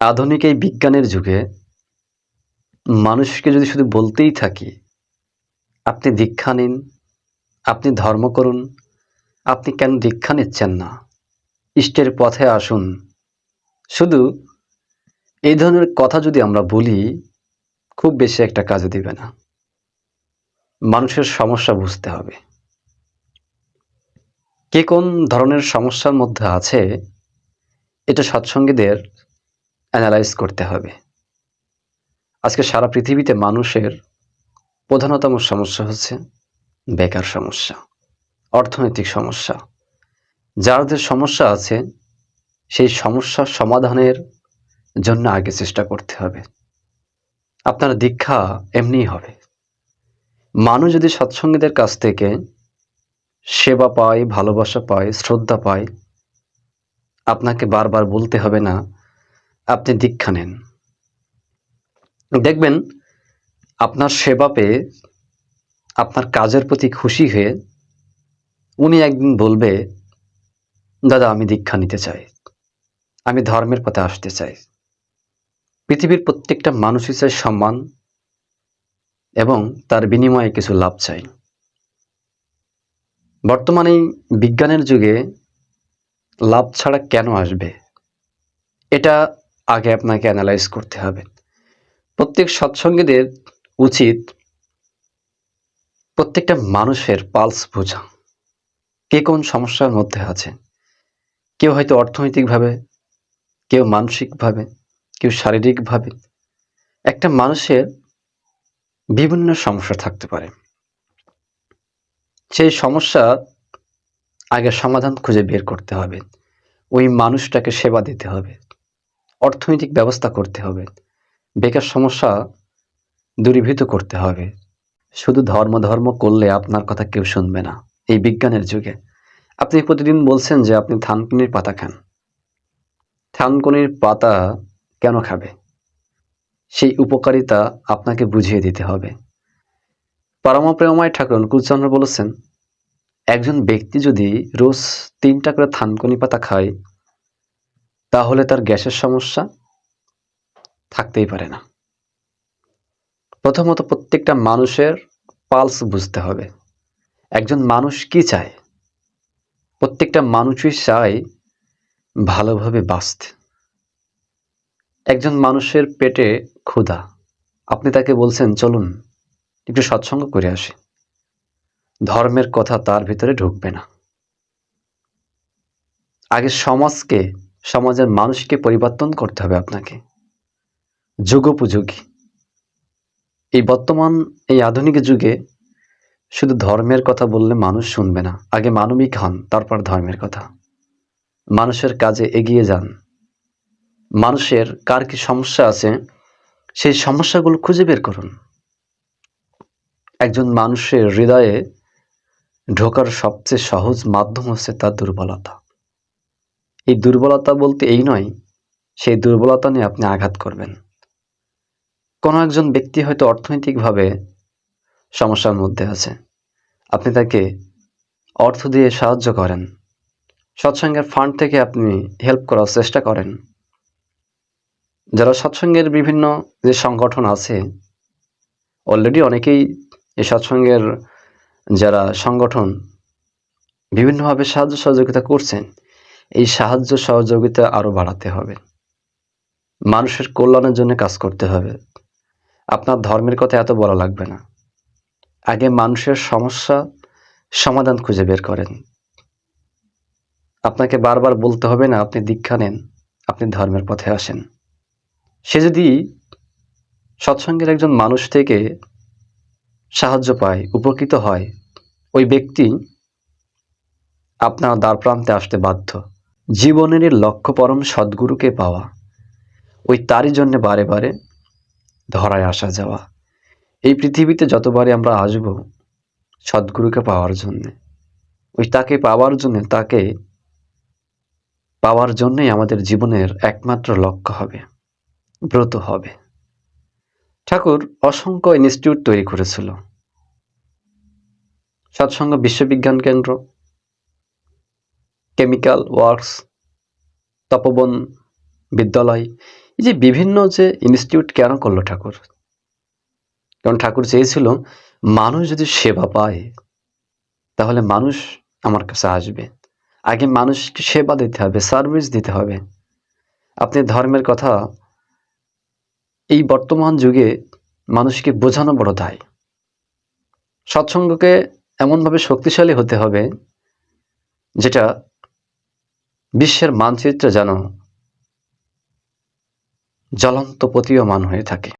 আধুনিক এই বিজ্ঞানের যুগে মানুষকে যদি শুধু বলতেই থাকি, আপনি দীক্ষা নিন, আপনি ধর্ম করুন, আপনি কেন দীক্ষা নিচ্ছেন না? ইষ্টের পথে আসুন। শুধু এই ধরনের কথা যদি আমরা বলি, খুব বেশি একটা কাজে দিবে না। মানুষের সমস্যা বুঝতে হবে। কে কোন ধরনের সমস্যার মধ্যে আছে, এটা সৎসঙ্গীদের অ্যানালাইজ করতে হবে। আজকে সারা পৃথিবীতে মানুষের প্রধানতম সমস্যা হচ্ছে বেকার সমস্যা, অর্থনৈতিক সমস্যা। যাদের সমস্যা আছে, সেই সমস্যা সমাধানের জন্য আগে চেষ্টা করতে হবে। আপনার দীক্ষা এমনিই হবে। মানুষ যদি সৎসঙ্গীদের কাছ থেকে সেবা পায়, ভালোবাসা পায়, শ্রদ্ধা পায়, আপনাকে বারবার বলতে হবে না আপনি দীক্ষা নেন। দেখবেন আপনার সেবা পেয়ে আপনার কাজের প্রতি খুশি হয়ে উনি একদিন বলবে, দাদা, আমি দীক্ষা নিতে চাই। আমি ধর্মের পথে আসতে চাই। পৃথিবীর প্রত্যেকটা মানুষই চায় সম্মান এবং তার বিনিময়ে কিছু লাভ চাই বর্তমানে বিজ্ঞানের যুগে লাভ ছাড়া কেন আসবে? এটা আগে আপনাকে অ্যানালাইজ করতে হবে। প্রত্যেক সৎসঙ্গীদের উচিত প্রত্যেকটা মানুষের পালস বোঝা। কে কোন সমস্যার মধ্যে আছে? কেউ হয়তো অর্থনৈতিকভাবে, কেউ মানসিকভাবে, কেউ শারীরিকভাবে। একটা মানুষের বিভিন্ন সমস্যা থাকতে পারে। সেই সমস্যা আগে সমাধান খুঁজে বের করতে হবে। ওই মানুষটাকে সেবা দিতে হবে। অর্থনৈতিক ব্যবস্থা করতে হবে। বেকার সমস্যা দূরীভূত করতে হবে। শুধু ধর্ম ধর্ম করলে আপনার কথা কেউ শুনবে না, এই বিজ্ঞানের যুগে। আপনি প্রতিদিন বলছেন যে আপনি থানকুনির পাতা খান। থানকুনির পাতা কেন খাবে? সেই উপকারিতা আপনাকে বুঝিয়ে দিতে হবে। পরমপ্রেমময় ঠাকুর অনুকূলচন্দ্র বলেছেন, একজন ব্যক্তি যদি রোজ তিনটা করে থানকুনি পাতা খায় তাহলে তার গ্যাসের সমস্যা থাকতেই পারে না। প্রথমত প্রত্যেকটা মানুষের পালস বুঝতে হবে, একজন মানুষ কি চায়? প্রত্যেকটা মানুষই চায় ভালোভাবে বাঁচতে। একজন মানুষের পেটে ক্ষুধা, আপনি তাকে বলছেন, চলুন, একটু সৎসঙ্গ করে আসি। ধর্মের কথা তার ভিতরে ঢুকবে না। আগে সমাজকে সমাজের মানুষকে পরিবর্তন করতে হবে আপনাকে। যুগোপযোগী। এই বর্তমান, এই আধুনিক যুগে শুধু ধর্মের কথা বললে মানুষ শুনবে না। আগে মানবিক হন, তারপর ধর্মের কথা। মানুষের কাজে এগিয়ে যান। মানুষের কার কি সমস্যা আছে, সেই সমস্যাগুলো খুঁজে বের করুন। একজন মানুষের হৃদয়ে ঢোকার সবচেয়ে সহজ মাধ্যম হচ্ছে তার দুর্বলতা। এই দুর্বলতা বলতে এই নয়, সেই দুর্বলতা নিয়ে আপনি আঘাত করবেন। কোনো একজন ব্যক্তি হয়তো অর্থনৈতিকভাবে সমস্যার মধ্যে আছে। আপনি তাকে অর্থ দিয়ে সাহায্য করেন। সৎসঙ্গের ফান্ড থেকে আপনি হেল্প করার চেষ্টা করেন। যারা সৎসঙ্গের বিভিন্ন যে সংগঠন আছে, অলরেডি অনেকেই এই সৎসঙ্গের যারা সংগঠন, বিভিন্নভাবে সাহায্য সহযোগিতা করছেন এই সাহায্য সহযোগিতা আরও বাড়াতে হবে। মানুষের কল্যাণের জন্য কাজ করতে হবে। আপনার ধর্মের কথা এত বলা লাগবে না। আগে মানুষের সমস্যা সমাধান খুঁজে বের করেন। আপনাকে বারবার বলতে হবে না, আপনি দীক্ষা নেন, আপনি ধর্মের পথে আসেন। সে যদি সৎসঙ্গের একজন মানুষ থেকে সাহায্য পায়, উপকৃত হয়, ওই ব্যক্তি আপনার দ্বার প্রান্তে আসতে বাধ্য। জীবনের লক্ষ্য পরম সদ্গুরুকে পাওয়া। ওই তারই জন্য বারে বারে ধরায় আসা যাওয়া। এই পৃথিবীতে যতবারে আমরা আসব সদ্গুরুকে পাওয়ার জন্যে, ওই তাকে পাওয়ার জন্য, তাকে পাওয়ার জন্যই আমাদের জীবনের একমাত্র লক্ষ্য হবে, ব্রত হবে। ঠাকুর অসংখ্য ইনস্টিটিউট তৈরি করেছিল। সৎসঙ্গ বিশ্ববিজ্ঞান কেন্দ্র কেমিক্যাল ওয়ার্কস, তপবন বিদ্যালয়, এই যে বিভিন্ন যে ইনস্টিটিউট কেন করল ঠাকুর? কারণ ঠাকুর চেয়েছিল, মানুষ যদি সেবা পায়, তাহলে মানুষ আমার কাছে আসবে। আগে মানুষকে সেবা দিতে হবে সার্ভিস দিতে হবে। আপনি ধর্মের কথা, এই বর্তমান যুগে মানুষকে বোঝানো বড় দায়। সৎসঙ্গকে এমনভাবে শক্তিশালী হতে হবে, যেটা বিশ্বের মানচিত্রে যেন জ্বলন্ত প্রতীয়মান হয়ে থাকে।